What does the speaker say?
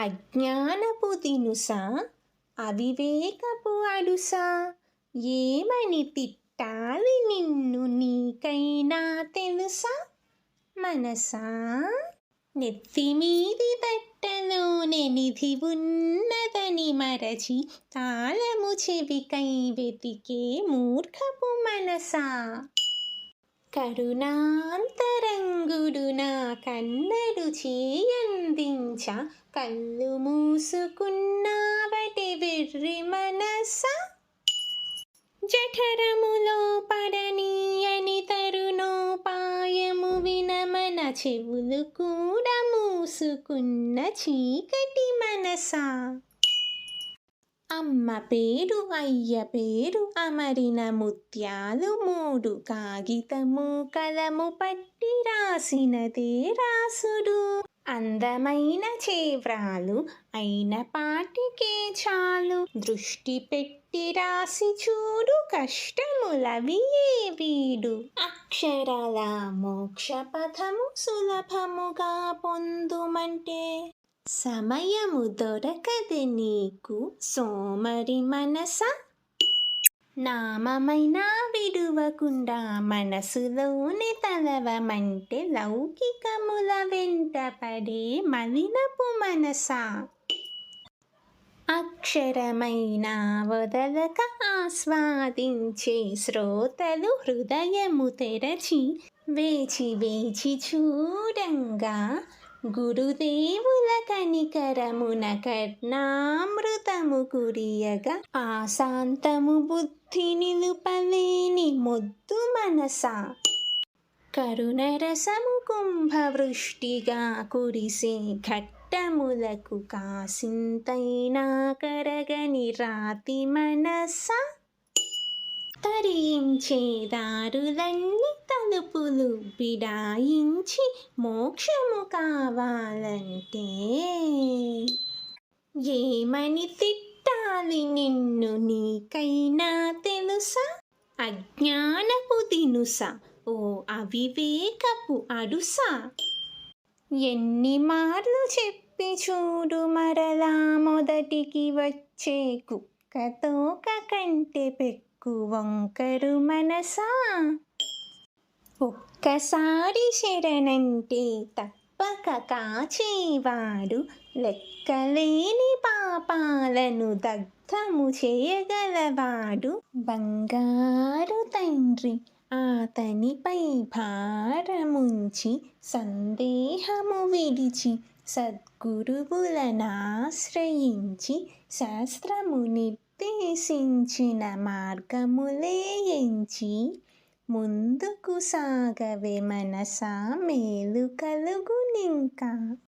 అజ్ఞానపు దినుసా అవివేకపు అడుసా ఏమని తిట్టాలి నిన్ను నీకైనా తెలుసా? మనసా నెత్తిమీది తట్టలోనే నిధి ఉన్నదని మరచి తాళము చెవికై వెతికే మూర్ఖపు మనసా. కరుణాంతరంగుడు నా కన్నడు చేయందించ కళ్ళు మూసుకున్నావటి వెర్రి మనస. జఠరములో పడనీయని తరుణోపాయము వినమన చెవులు కూడా మూసుకున్న చీకటి మనసా. అమ్మ పేరు అయ్య పేరు అమరిన ముత్యాలు మూడు. కాగితము కలము పట్టి రాసినదే రాసుడు అందమైన చేవ్రాలు అయిన పాటికే చాలు. దృష్టి పెట్టి రాసి చూడు కష్టములవి ఏ వీడు. అక్షరాల మోక్ష పథము సులభముగా పొందుమంటే సమయము దొరకది నీకు సోమరి మనస. నామమైనా విడువకుండా మనసులోని తలవమంటే లౌకికముల వెంట పడే మలినపు మనస. అక్షరమైన వదలక ఆస్వాదించే శ్రోతలు హృదయము తెరచి వేచి వేచి చూడంగా గురుదేవుల కనికరమున కర్ణామృతము కురియగా ఆశాంతము బుద్ధి నిలుపలేని మొద్దు మనస. కరుణరసము కుంభవృష్టిగా కురిసే ఘట్టములకు కాసింతైనా కరగని రాతి మనస. తరించే దారులన్నీ తలుపులు బిడాయించి మోక్షము కావాలంటే ఏమని తిట్టాలి నిన్ను నీకైనా తెలుసా? అజ్ఞానపు దినుసా ఓ అవివేకపు అడుసా? ఎన్ని మార్లు చెప్పి చూడు మరలా మొదటికి వచ్చే కుక్కతో కంటే పెక్కు వంకరు మనసా? ఒక్కసారి శరణంటే తప్పక కాచేవాడు లెక్కలేని పాపాలను దగ్ధము చేయగలవాడు. బంగారు తండ్రి అతనిపై భారముంచి సందేహము విడిచి సద్గురువులనాశ్రయించి శాస్త్రము నిర్దేశించిన మార్గములే ఎంచి ముందుకు సాగవే మనసా మేలు కలుగునింకా